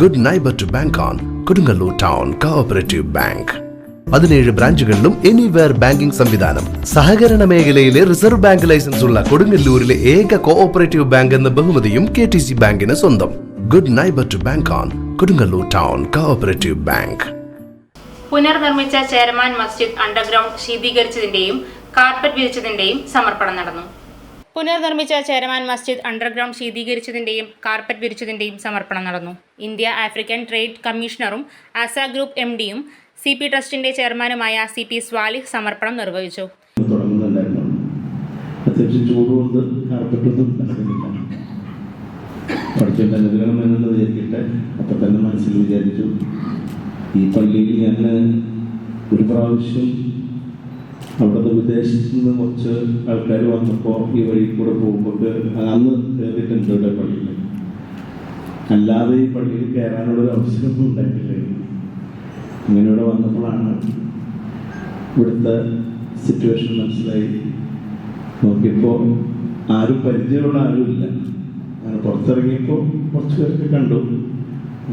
Good neighbour to bank on Kodungallur town cooperative bank പതിനേഴ് ബ്രാഞ്ചുകളിലും anywhere banking സംവിധാനം. സഹകരണ മേഖലയിലെ റിസർവ് ബാങ്ക് ലൈസൻസ് ഉള്ള കൊടുങ്ങല്ലൂരിലെ ഏക കോഓപ്പറേറ്റീവ് ബാങ്ക് എന്ന ബഹുമതിയും കെ ടി സി ബാങ്കിന് സ്വന്തം. Good neighbour to bank on Kodungallur town cooperative bank പുനർനിർമ്മിച്ച Cheraman Masjid underground ശീതീകരിച്ചതിന്റെയും കാർപ്പറ്റ് വിരിച്ചതിന്റെയും സമർപ്പണം നടന്നു. പുനർനിർമ്മിച്ച ചേരമാൻ മസ്ജിദ് അണ്ടർഗ്രൗണ്ട് ശീതീകരിച്ചതിന്റെയും കാർപ്പറ്റ് വിരിച്ചതിന്റെയും സമർപ്പണം നടന്നു. ഇന്ത്യ ആഫ്രിക്കൻ ട്രേഡ് കമ്മീഷണറും ആസ ഗ്രൂപ്പ് എം ഡിയും സി പി ട്രസ്റ്റിന്റെ ചെയർമാനുമായ സി പി സ്വാലിഹ് സമർപ്പണം നിർവഹിച്ചു. ഈ ഒരു പ്രാവശ്യം അവിടുത്തെ വിദേശത്ത് നിന്ന് കുറച്ച് ആൾക്കാർ വന്നപ്പോൾ ഈ വഴി കൂടെ പോകുമ്പോൾ അന്ന് കയറിയിട്ടുണ്ട് ഇവിടെ പള്ളിയിൽ അല്ലാതെ ഈ പള്ളിയിൽ കയറാനുള്ളൊരു അവസരമൊന്നും ഉണ്ടായിട്ടില്ല. അങ്ങനെ ഇവിടെ വന്നപ്പോഴാണ് ഇവിടുത്തെ സിറ്റുവേഷൻ മനസ്സിലായി. നോക്കിയപ്പോൾ ആരും പരിചയമുള്ള ആരുമില്ല അങ്ങനെ പുറത്തിറങ്ങിയപ്പോൾ കുറച്ച് പേരൊക്കെ കണ്ടു.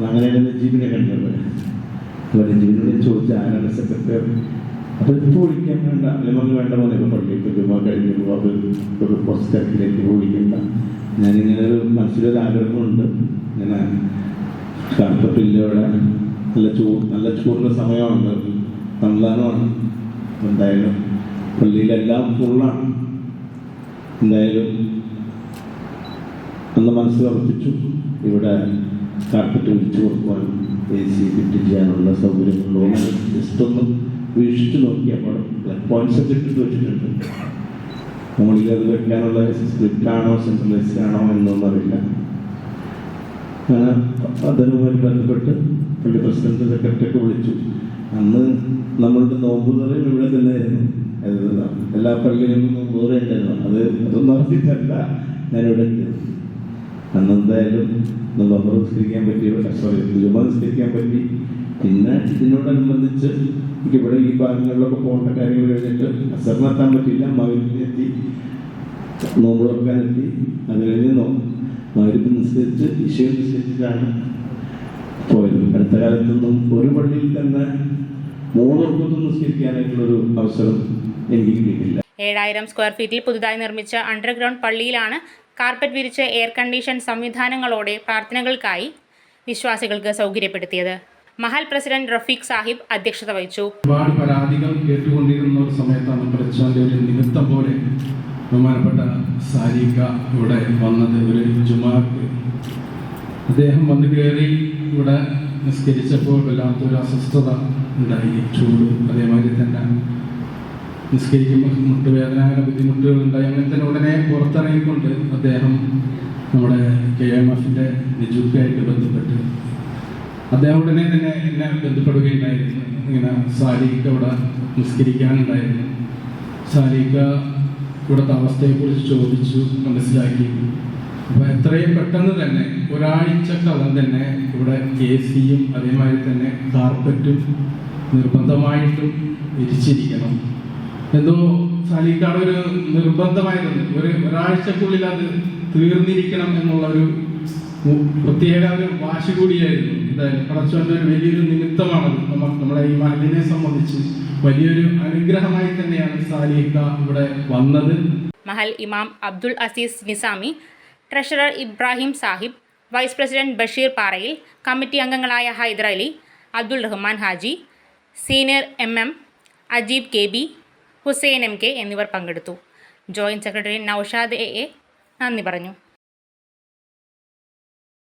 അങ്ങനെയാണ് നജീബിനെ കണ്ടത്. അപ്പോൾ നജീബിനോട് ചോദിച്ചു ആരാണ് സെക്രട്ടറി ഇപ്പോൾ വേണ്ട അല്ലെങ്കിൽ വേണ്ട പോലെ പള്ളിയിൽ ജുമാ കഴിഞ്ഞപ്പോൾ അത് ഒരു പുസ്തകത്തിലേക്ക് വിളിക്കണ്ട ഞാനിങ്ങനെ ഒരു മനസ്സിലൊരു ആഗ്രഹമുണ്ട്. ഇങ്ങനെ കാർപ്പറ്റില്ല ഇവിടെ നല്ല ചൂ നല്ല ചൂടുള്ള സമയമാണ്. റംസാനുമാണ് എന്തായാലും പള്ളിയിലെല്ലാം ഫുള്ളാണ് എന്തായാലും അന്ന് മനസ്സ് ഉറപ്പിച്ചു. ഇവിടെ കാർപ്പറ്റ് വിരിച്ചു കൊടുക്കുവാൻ എ സി ഫിറ്റ് ചെയ്യാനുള്ള സൗകര്യങ്ങളോ ജസ്റ്റ് ഒന്ന് വീക്ഷിച്ച് നോക്കിയപ്പോൾ പോയിന്റ് സബ്ജക്ട് വെച്ചിട്ടുണ്ട്. മുകളിൽ അത് വെക്കാനുള്ള സ്ക്രിപ്റ്റ് ആണോ സെൻട്രലൈസ്ഡ് ആണോ എന്നൊന്നും അറിയില്ല. അതിനുമായി ബന്ധപ്പെട്ട് പള്ളി പ്രസിഡന്റ് സെക്രട്ടറിയൊക്കെ വിളിച്ചു. അന്ന് നമ്മളുടെ നോമ്പുതറയും ഇവിടെ തന്നെയായിരുന്നു. എല്ലാ പള്ളിയിലും നോമ്പുതറ ഉണ്ടായിരുന്നു അത് അതൊന്നും അറിഞ്ഞിട്ടല്ല ഞാനിവിടെ അന്ന് എന്തായാലും നമ്മൾ നിസ്കരിക്കാൻ പറ്റി സോറി ജുമ നിസ്കരിക്കാൻ പറ്റി. പിന്നെ ഇതിനോടനുബന്ധിച്ച് എനിക്ക് ഇവിടെ ഈ ഭാഗങ്ങളിലൊക്കെ പോകേണ്ട കാര്യങ്ങൾ കഴിഞ്ഞിട്ട് അസറിനെത്താൻ പറ്റില്ല നോമ്പ് തുറക്കാനെത്തി അത് കഴിഞ്ഞ് നോ മകരിപ്പ് നിസ്കരിച്ച് വിഷയം നിസ്കരിച്ചിട്ടാണ് പോയത്. അടുത്ത കാലത്തൊന്നും ഒരു പള്ളിയിൽ തന്നെ മൂന്നുറക്കൊന്നും നിസ്കരിക്കാനായിട്ടുള്ളൊരു അവസരം എനിക്ക് കിട്ടിയിട്ടില്ല. ഏഴായിരം സ്ക്വയർ ഫീറ്റിൽ പുതുതായി നിർമ്മിച്ച അണ്ടർഗ്രൗണ്ട് പള്ളിയിലാണ് കാർപ്പറ്റ് വിരിച്ച എയർ കണ്ടീഷൻ സംവിധാനങ്ങളോടെ പ്രാർത്ഥനകൾക്കായി വിശ്വാസികൾക്ക് സൗകര്യപ്പെടുത്തിയത്. മഹൽ പ്രസിഡന്റ് റഫീഖ് സാഹിബ് അധ്യക്ഷത വഹിച്ചു. ഒരുപാട് പരാതികൾ കേട്ടുകൊണ്ടിരുന്ന ഒരു സമയത്താണ് പഠിച്ചവന്റെ ഒരു നിമിത്തം പോലെ ബഹുമാനപ്പെട്ട സാരിക ഇവിടെ വന്നത്. ഒരു ജുമാക്ക് അദ്ദേഹം വന്നു കയറി ഇവിടെ നിസ്കരിച്ചപ്പോൾ വല്ലാത്തൊരു അസ്വസ്ഥത ഉണ്ടായി. ചൂട് അതേമാതിരി തന്നെ നിസ്കരിക്കുമ്പോൾ മുട്ടുവേദന അങ്ങനെ ബുദ്ധിമുട്ടുകൾ ഉണ്ടായി. അങ്ങനെ തന്നെ ഉടനെ പുറത്തിറങ്ങിക്കൊണ്ട് അദ്ദേഹം നമ്മുടെ കെ എം എഫിന്റെ നിജുക്കായിട്ട് ബന്ധപ്പെട്ട് അദ്ദേഹം ഉടനെ തന്നെ എന്നെ ബന്ധപ്പെടുകയുണ്ടായിരുന്നു. ഇങ്ങനെ സാരിക്ക ഇവിടെ നിസ്കരിക്കാനുണ്ടായിരുന്നു. സാരിക്ക ഇവിടുത്തെ അവസ്ഥയെക്കുറിച്ച് ചോദിച്ചു മനസ്സിലാക്കി. അപ്പോൾ എത്രയും പെട്ടെന്ന് തന്നെ ഒരാഴ്ച ഒരാഴ്ചക്കകം തന്നെ ഇവിടെ എ സിയും അതേമാതിരി തന്നെ കാർപ്പറ്റും നിർബന്ധമായിട്ടും വിരിച്ചിരിക്കണം എന്തോ സാലിക്കാട് ഒരു നിർബന്ധമായിരുന്നു ഒരു ഒരാഴ്ചക്കുള്ളിൽ അത് തീർന്നിരിക്കണം എന്നുള്ള ഒരു പ്രത്യേക ഒരു വാശി കൂടിയായിരുന്നു. എന്തായാലും കടച്ചോന്റെ ഒരു വലിയൊരു നിമിത്തമാണ് നമുക്ക് നമ്മളെ ഈ മഹലിനെ സംബന്ധിച്ച് വലിയൊരു അനുഗ്രഹമായി തന്നെയാണ് സാലിഹ ഇവിടെ വന്നത്. മഹൽ ഇമാം Abdul Azeez Nizami treasurer Ibrahim Sahib vice president Basheer Parayil committee അംഗങ്ങളായ Haider Ali Abdul Rahman Haji senior M M Ajeeb K B Hussain M K എന്നിവർ പങ്കെടുത്തു. Joint secretary Noushad A A നന്ദി പറഞ്ഞു.